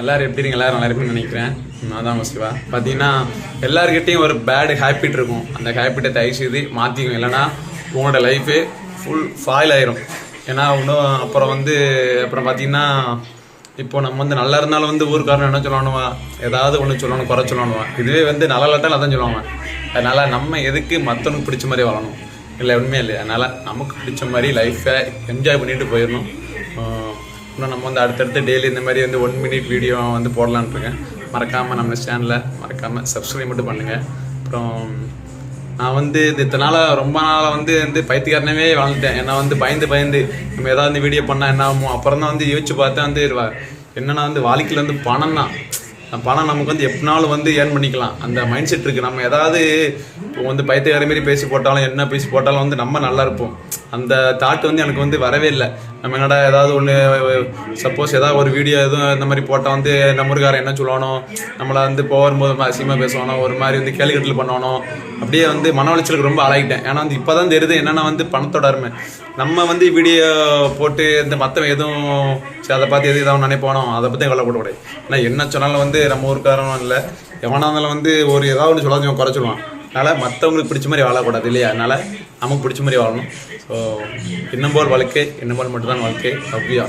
எல்லாரும் எப்படி இருக்கீங்க? எல்லாரும் நல்லா இருப்பீங்கன்னு நினைக்கிறேன். நான் தான் சிவா. பார்த்தீங்கன்னா எல்லாருக்கிட்டையும் ஒரு பேடு ஹேபிட் இருக்கும். அந்த ஹேபிட்டை தயவு செய்து மாற்றிக்கும் இல்லைன்னா உங்களோட லைஃபே ஃபுல் ஃபாயில் ஆயிரும். ஏன்னா இன்னும் அப்புறம் வந்து அப்புறம் பார்த்தீங்கன்னா இப்போ நம்ம வந்து நல்லா இருந்தாலும் வந்து ஊருக்காரன் என்ன சொல்லணுவா ஏதாவது ஒன்று சொல்லணும் குறை சொல்லணுவா? இதுவே வந்து நல்லா இல்லாட்டாலும் அதான் சொல்லுவாங்க. அதனால் நம்ம எதுக்கு மற்றவனுக்கு பிடிச்ச மாதிரி வளரணும் இல்லை உண்மையே இல்லை அதனால் நமக்கு பிடிச்ச மாதிரி லைஃப்பை என்ஜாய் பண்ணிட்டு போயிடணும். இன்னும் நம்ம வந்து அடுத்தடுத்து டெய்லி இந்த மாதிரி வந்து ஒன் மினிட் வீடியோ வந்து போடலான்னு இருக்கேன் மறக்காமல் நம்ம சேனலில் மறக்காமல் சப்ஸ்கிரைப் மட்டும் பண்ணுங்கள் அப்புறம் நான் வந்து இந்த இத்தனை நாளாக ரொம்ப நாளாக வந்து வந்து பைத்தியக்காரனவே வாழ்ந்துட்டேன். ஏன்னா வந்து பயந்து பயந்து நம்ம ஏதாவது வீடியோ பண்ணால் என்ன ஆகும் அப்புறம் தான் வந்து யோசிச்சு பார்த்தா வந்து என்னென்னா என்னன்னா வந்து வாழ்க்கையில் வந்து பணம் தான். பணம் நமக்கு வந்து எப்படினாலும் வந்து ஏர்ன் பண்ணிக்கலாம். அந்த மைண்ட் செட் இருக்குது நம்ம ஏதாவது இப்போ வந்து பைத்தியக்கார மாரி பேசி போட்டாலும் என்ன பேசி போட்டாலும் வந்து நம்ம நல்லா இருப்போம். அந்த தாட் வந்து எனக்கு வந்து வரவே இல்லை. நம்ம என்னடா ஏதாவது ஒன்று சப்போஸ் ஏதாவது ஒரு வீடியோ எதுவும் இந்த மாதிரி போட்டால் வந்து நம்ம ஊருக்காரன் என்ன சொல்லணும் நம்மளை வந்து போகும்போது அசிங்கமாக பேசுவானோ ஒரு மாதிரி வந்து கேள்விக்கட்டில் பண்ணணும் அப்படியே வந்து மன உளைச்சலுக்கு ரொம்ப ஆளாகிட்டேன் ஏன்னா வந்து இப்போ தான் தெரியுது என்னென்னா வந்து பணத்தோட அருமை. நம்ம வந்து வீடியோ போட்டு இந்த மற்றவன் எதுவும் சரி அதை பார்த்து எது ஏதாவது நினைப்பானோ அதை பற்றி கவலைப்படக்கூடாது. ஏன்னா என்ன சொன்னாலும் வந்து நம்ம ஊருக்காரனும் இல்லை. எவனா இருந்தாலும் வந்து ஒரு ஏதாவது ஒன்று சொல்லாத குறை அதனால் மற்றவங்களுக்கு பிடிச்ச மாதிரி வாழக்கூடாது இல்லையா? அதனால் நமக்கு பிடிச்ச மாதிரி வாழணும். ஸோ இன்னும் போல் வாழ்க்கை இன்னும் போல் மட்டும்தான் வாழ்க்கை அப்படியா